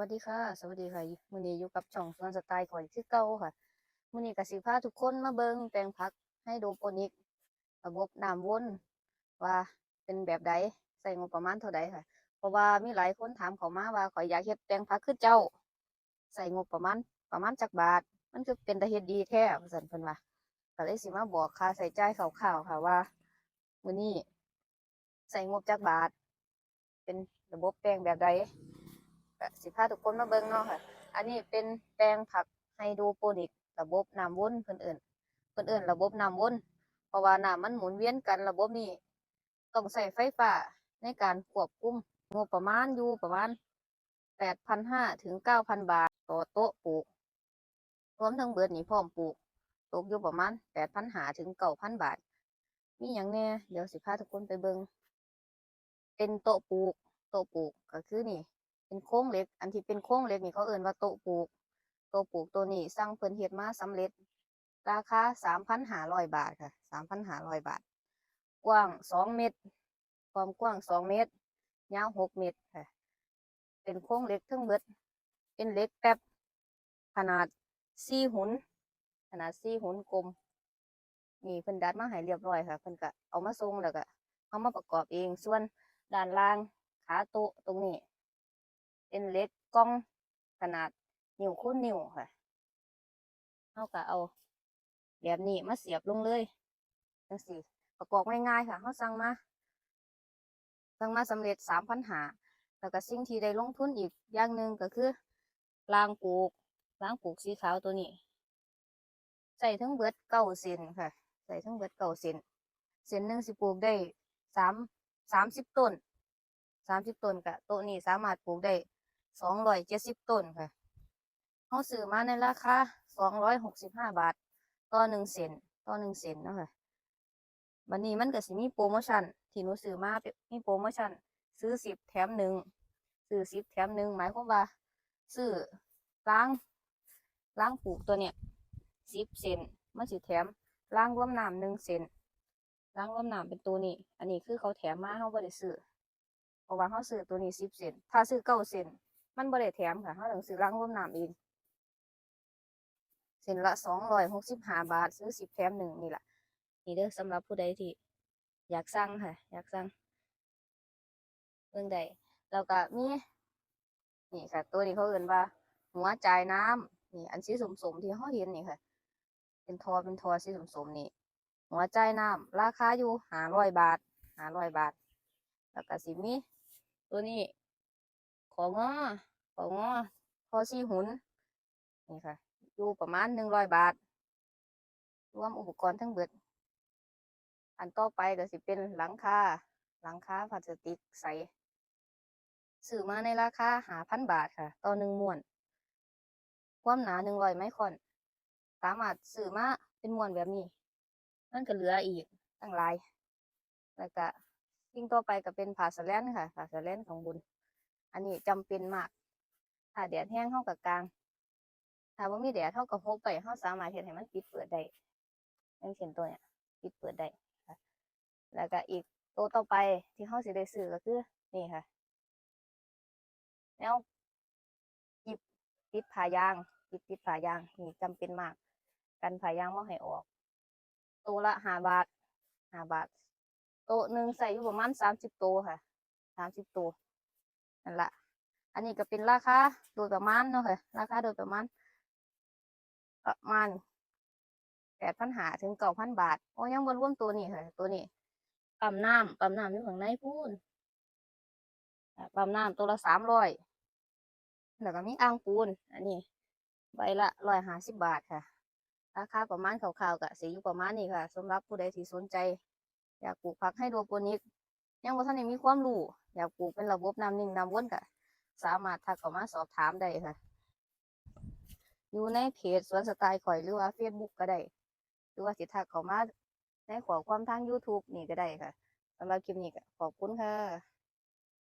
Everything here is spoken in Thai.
วัสดีค่ะ สวัสดีค่ะมื้อนี้อยู่กับช่องสวนสไตล์ข่อยคือเก่าค่ะมื้อนี้ก็สิพาทุกคนมาเบิ่งแปลงผักไฮโดรโปนิกระบบน้ำวนว่าเป็นแบบใดใช้งบประมาณเท่าใดค่ะ เพราะว่ามีหลายคนถามเขามาว่าข่อยอยากเฮ็ดแปลงผักคือเจ้าใช้งบประมาณประมาณจักบาท มันคือเป็นตาเฮ็ดดีแท้ว่าซั่นเพิ่นว่าก็เลยสิมาบอกค่าใช้จ่ายคร่าวๆค่ะว่ามื้อนี้ใช้งบจักบาท เป็นระบบแปลงแบบใด ก็สิพาทุกคนมาเบิ่งเนาะค่ะ อันนี้เป็นแปลงผักไฮโดรโปนิก ระบบน้ำวนเพิ่นเอิ้นเพิ่นเอิ้นระบบน้ำวนเพราะว่าน้ำมันหมุนเวียนกันระบบนี้ต้องใช้ไฟฟ้าในการควบคุมงบประมาณอยู่ประมาณ8,500ถึง9,000บาทต่อโต๊ะปลูก รวมทั้งเบิดนี่พร้อมปลูกตกอยู่ประมาณ8,500ถึง9,000บาท มีหยังแน่เดี๋ยวสิพาทุกคนไปเบิ่งเป็นโต๊ะปลูก โต๊ะปลูกก็คือนี่ เป็นโครงเหล็ก อันที่เป็นโครงเหล็กนี่เขาเอ่นว่าโต๊ะปลูก โต๊ะปลูกตัวนี้สั่งเพิ่นเฮ็ดมาสำเร็จ ราคาสามพันห้าร้อยบาทค่ะสามพันห้าร้อยบาท กว้างสองเมตร ความกว้างสองเมตร ยาวหกเมตรค่ะ เป็นโครงเหล็กทั้งเบิด เป็นเหล็กแป๊บ ขนาดสี่หุน ขนาดสี่หุนกลมนี่เพิ่นดัดมาให้เรียบร้อยค่ะ เพิ่นก็เอามาส่งแล้วก็เอามาประกอบเอง ส่วนด้านล่างขาโต๊ะตรงนี้ เป็นเล็กกล้องขนาดนิ้วคูณนิ้วค่ะเขาก็เอา แบบนี้มาเสียบลงเลยจังสี่ประกอบง่ายๆค่ะเขาสั่งมาสั่งมาสำเร็จสามพันหาแล้วก็สิ่งที่ได้ลงทุนอีกอย่างหนึ่งก็คือรางปลูกรางปลูกสีขาวตัวนี้ใส่ทั้งเบิดเก้าเซนค่ะ ใส่ทั้งเบิดเก้าเซนเซนหนึ่งสิปลูกได้สามสามสิบต้นสามสิบต้นกะโต๊ะนี้สามารถปลูกได้ สองร้อยเจ็ดสิบต้นค่ะเขาซื้อมาในราคาสองร้อยหกสิบห้าบาท ต่อหนึ่งเซนต่อหนึ่งเซนนะคะวันนี้มันก็สิมีโปรโมชั่น ที่หนูซื้อมาเป็นมีโปรโมชั่น ซื้อสิบแถมหนึ่งซื้อสิบแถมหนึ่งหมายความว่า ซื้อล้างล้างปลูกตัวเนี้ยสิบเซนมันสิแถมล้างร่วมน้ำหนึ่งเซนล้างร่วมน้ำเป็นตัวนี้ อันนี้คือเขาแถมมาเขาไม่ได้ซื้อเพราะว่าเขาซื้อตัวนี้สิบเซนถ้าซื้อเก้าเซน มันบ่ได้แถมค่ะเขาต้องซื้อล้างร่วมน้ำเองเซนละสองร้อยหกสิบห้าบาท ซื้อสิบแถมหนึ่งนี่แหละนี่เด้อสำหรับผู้ใดที่ อยากสั่งค่ะ อยากสั่งเบิ่องใดแล้วก็มีนี่ค่ะ ตัวนี้เขาเอ่นว่า หัวจ่ายน้ำนี่อันสีสมๆที่เขาเห็นนี่ค่ะ เป็นทอเป็นทอสีสมๆนี่หัวจ่ายน้ำราคาอยู่ห้าร้อยบาทห้าร้อยบาท แล้วก็สิมีตัวนี้ ของอของอพอซีหุนนี่ค่ะ อยู่ประมาณหนึ่งร้อยบาท รวมอุปกรณ์ทั้งเบิด อันต่อไปก็สิเป็นหลังคาหลังคาพลาสติกใสซื้อมาในราคาหาพันบาทค่ะ ต่อหนึ่งม้วน ความหนาหนึ่งร้อยไมครอน สามารถซื้อมาเป็นม้วนแบบนี้มันก็เหลืออีกตั้งหลาย แล้วก็สิ่งต่อไปก็เป็นผ้าสแลนค่ะผ้าสแลนของบุญ อันนี้จำเป็นมาก ถ้าแดดแห้งเท่ากับกลาง ถ้าว่ามีแดดเท่ากับพกไปเขาสามารถเห็นให้มันปิดเปิดได้อย่างเช่นตัวเนี้ยปิดเปิดได้แล้วก็อีกตัวต่อไปที่เขาสิได้ซื้อก็คือนี่ค่ะ แล้วปิดปิดผ้ายางปิดปิดผ้ายางนี่จำเป็นมาก กันผ้ายางไม่ให้ออก ตัวละห้าบาทห้าบาทโต๊ะหนึ่งใส่อยู่ประมาณสามสิบตัวค่ะสามสิบตัว นั่นแหละอันนี้ก็เป็นราคาโดยประมาณเนาะค่ะราคาโดยประมาณประมาณแปดพันหาถึงเก้าพันบาทโอ้ยังบนร่วมตัวนี้ค่ะ ตัวนี้ปั๊มน้ำปั๊มน้ำอยู่ข้างในพูนอะปั๊มน้ำตัวละสามร้อยแล้วก็มีอ่างปูน อันนี้ ใบละร้อยห้าสิบบาทค่ะ ราคาประมาณคร่าวๆก็สิอยู่ประมาณนี้ค่ะสำหรับผู้ใดที่สนใจ อยากปลูกผักให้โดรโปนิก ยังบ่ทันได้มีความรู้ อยากปลูกเป็นระบบน้ำนิ่งน้ำวนก็สามารถทักเข้ามาสอบถามได้ค่ะ อยู่ในเพจสวนสไตล์ข่อยหรือว่าเฟซบุ๊กก็ได้ หรือว่าสิทักเข้ามาในขอความทาง YouTube นี่ก็ได้ค่ะสำหรับคลิปนี้ก็ขอบคุณค่ะ